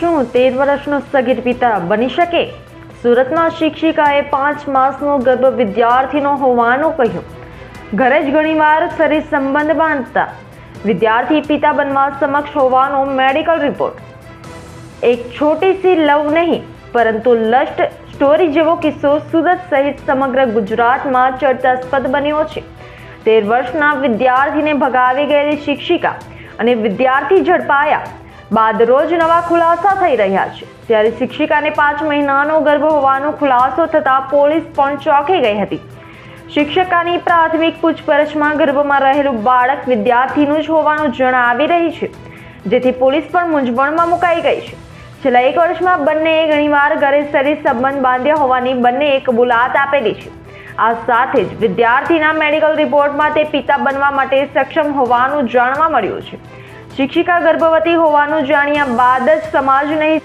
વિદ્યાર્થીનું તેર વર્ષનો સગીર પિતા બની શકે? સુરતમાં શિક્ષિકાએ પાંચ માસનો ગર્ભ વિદ્યાર્થીનો હોવાનું કહ્યું. ઘરે જ ઘણીવાર શરીર સંબંધ બાંધતા વિદ્યાર્થી પિતા બનવા સમક્ષ હોવાનો મેડિકલ રિપોર્ટ. એક છોટી સી લવ નહીં, પરંતુ લસ્ટ સ્ટોરી જેવો કિસ્સો સુરત સહિત સમગ્ર ગુજરાતમાં ચર્ચાસ્પદ બન્યો છે. તેર વર્ષના વિદ્યાર્થીને ભગાવી ગયેલી શિક્ષિકા અને વિદ્યાર્થી ઝડપાયા. બાદ રોજ નવા ખુલાસા થઈ રહ્યા છે. ત્યારે શિક્ષિકાને પાંચ મહિનાનો ગર્ભ હોવાનો ખુલાસો થતાં પોલીસ પણ ચોંકી ગઈ હતી. શિક્ષકાની પ્રાથમિક પૂછપરછમાં ગર્ભમાં રહેલું બાળક વિદ્યાર્થીનું જ હોવાનું જણાવી રહી છે. જેથી પોલીસ પણ મૂંઝવણમાં મુકાઈ ગઈ છે. છેલ્લા એક વર્ષમાં બંનેએ ઘણીવાર ઘરે શરીર સંબંધ બાંધ્યા હોવાની બંનેએ કબૂલાત આપેલી છે. આ સાથે જ વિદ્યાર્થીના મેડિકલ રિપોર્ટમાં તે પિતા બનવા માટે સક્ષમ હોવાનું જાણવા મળ્યું છે. શિક્ષિકા ગર્ભવતી હોવાનું જાણ્યા બાદ જ સમાજ નહીં